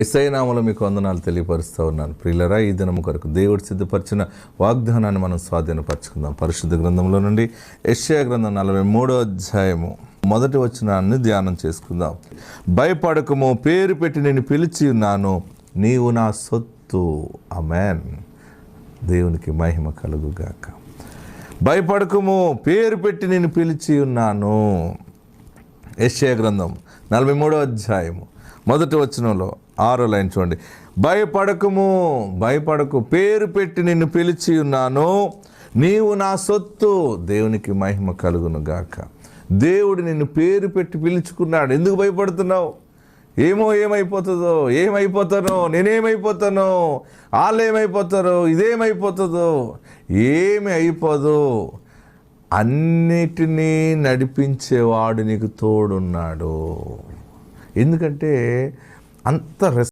ఇసైనామలో మీకు వందనాలు తెలియపరుస్తూ ఉన్నాను. ప్రియులరా ఈ దినము కొరకు దేవుడు సిద్ధపరిచిన వాగ్దానాన్ని మనం స్వాధీనపరచుకుందాం. పరిశుద్ధ గ్రంథంలో నుండి యెషయా గ్రంథం నలభై మూడో అధ్యాయము మొదటి వచనాన్ని ధ్యానం చేసుకుందాం. భయపడకము పేరు పెట్టి నేను పిలిచి ఉన్నాను నీవు నా సొత్తు. అమెన్ దేవునికి మహిమ కలుగుగాక. భయపడకము పేరు పెట్టి నేను పిలిచి ఉన్నాను. యెషయా గ్రంథం నలభై మూడో అధ్యాయము మొదటి వచనంలో ఆరో లైన్ చూడండి. భయపడకము భయపడకు పేరు పెట్టి నిన్ను పిలిచి ఉన్నాను. నీవు నా సొత్తు దేవునికి మహిమ కలుగును గాక. దేవుడు నిన్ను పేరు పెట్టి పిలుచుకున్నాడు. ఎందుకు భయపడుతున్నావు? ఏమో ఏమైపోతుందో ఏమైపోతానో నేనేమైపోతానో వాళ్ళు ఏమైపోతారో ఇదేమైపోతుందో ఏమి అయిపోదు. అన్నిటినీ నడిపించేవాడు నీకు తోడున్నాడు. ఎందుకంటే అంత రెస్